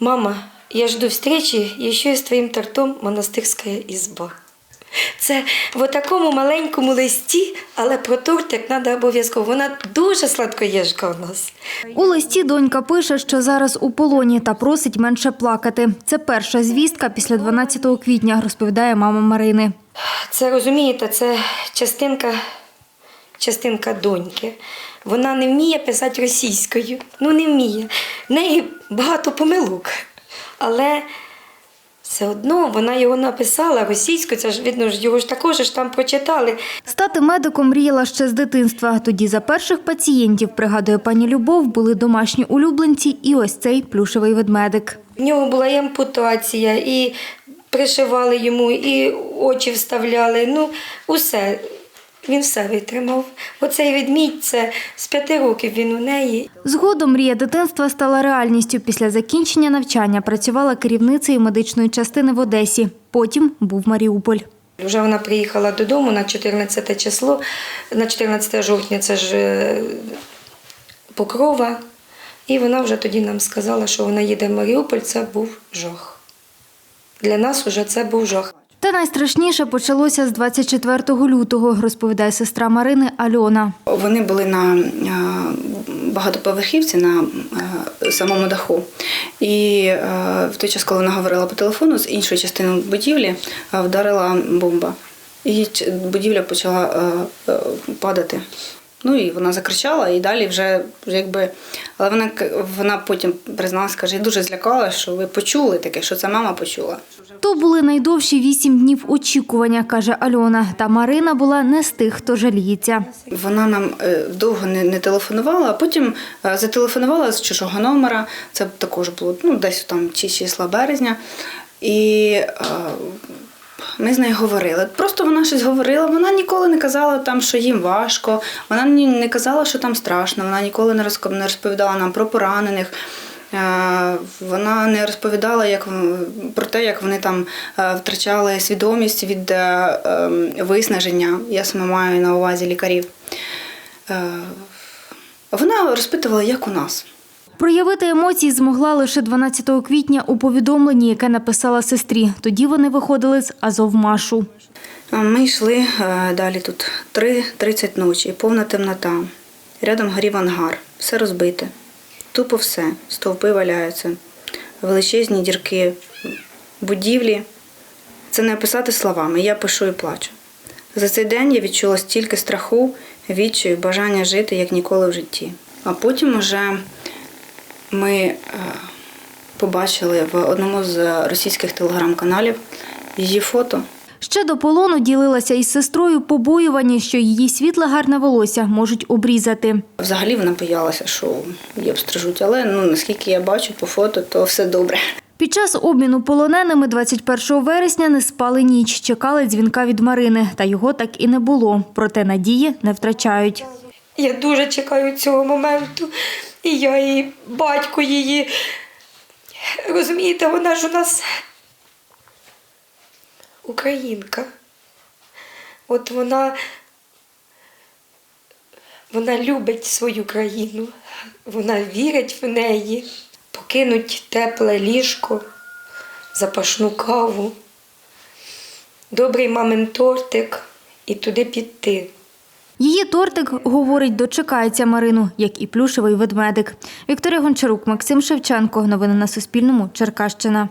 Мама, я жду встречи еще и с твоїм тортом монастирська ізба. Це в такому маленькому листі, але про тортик треба обов'язково. Вона дуже сладкоєжка у нас. У листі донька пише, що зараз у полоні та просить менше плакати. Це перша звістка після 12 квітня, розповідає мама Марини. Це розумієте, це частинка, частинка доньки. Вона не вміє писати російською. Ну не вміє. В неї багато помилок. Але все одно вона його написала російською, це ж видно, його ж також ж там прочитали. Стати медиком мріяла ще з дитинства. Тоді за перших пацієнтів, пригадує пані Любов, були домашні улюбленці і ось цей плюшевий ведмедик. В нього була і ампутація, і пришивали йому, і очі вставляли. Ну, усе. Він все витримав. Оцей ведмідь це з п'яти років він у неї. Згодом мрія дитинства стала реальністю. Після закінчення навчання працювала керівницею медичної частини в Одесі. Потім був Маріуполь. Вже вона приїхала додому на 14 число, на 14 жовтня це ж е, Покрова. І вона вже тоді нам сказала, що вона їде в Маріуполь, це був жах. Для нас вже це був жах. Та найстрашніше почалося з 24 лютого, розповідає сестра Марини Альона. Вони були на е, багатоповерхівці на е, самому даху. І е, в той час, коли вона говорила по телефону, з іншої частини будівлі вдарила бомба. І будівля почала падати. Ну і вона закричала, і далі вже, якби. Але вона, вона потім призналась, каже, я дуже злякалася, що ви почули таке, що це мама почула. То були найдовші вісім днів очікування, каже Альона. Та Марина була не з тих, хто жаліється. Вона нам е, довго не, не телефонувала, а потім е, зателефонувала з чужого номера. Це також було ну, десь там чи числа березня. І е, ми з нею говорили. Просто вона щось говорила. Вона ніколи не казала там, що їм важко. Вона не казала, що там страшно. Вона ніколи не розповідала нам про поранених. Е, Вона не розповідала як, про те, як вони там е, втрачали свідомість від е, ем, виснаження. Я саме маю на увазі лікарів. Вона розпитувала, як у нас. Проявити емоції змогла лише 12 квітня у повідомленні, яке написала сестрі. Тоді вони виходили з Азовмашу. Ми йшли е, далі тут 3.30 ночі, повна темнота. Рядом горів ангар, все розбите. Тупо все, стовпи валяються, величезні дірки, будівлі. Це не описати словами, я пишу і плачу. За цей день я відчула стільки страху, відчаю, бажання жити, як ніколи в житті. А потім уже ми е, побачили в одному з російських телеграм-каналів її фото. Ще до полону ділилася із сестрою побоювані, що її світле гарне волосся можуть обрізати. Взагалі вона боялася, що її обстрижуть, але ну наскільки я бачу по фото, то все добре. Під час обміну полоненими 21 вересня не спали ніч, чекали дзвінка від Марини, та його так і не було. Проте надії не втрачають. Я дуже чекаю цього моменту. І я, і батько її. Розумієте, вона ж у нас українка. От вона, вона любить свою країну, вона вірить в неї, покинуть тепле ліжко, запашну каву, добрий мамин тортик і туди піти. Її тортик, говорить, дочекається Марину, як і плюшевий ведмедик. Вікторія Гончарук, Максим Шевченко. Новини на Суспільному. Черкащина.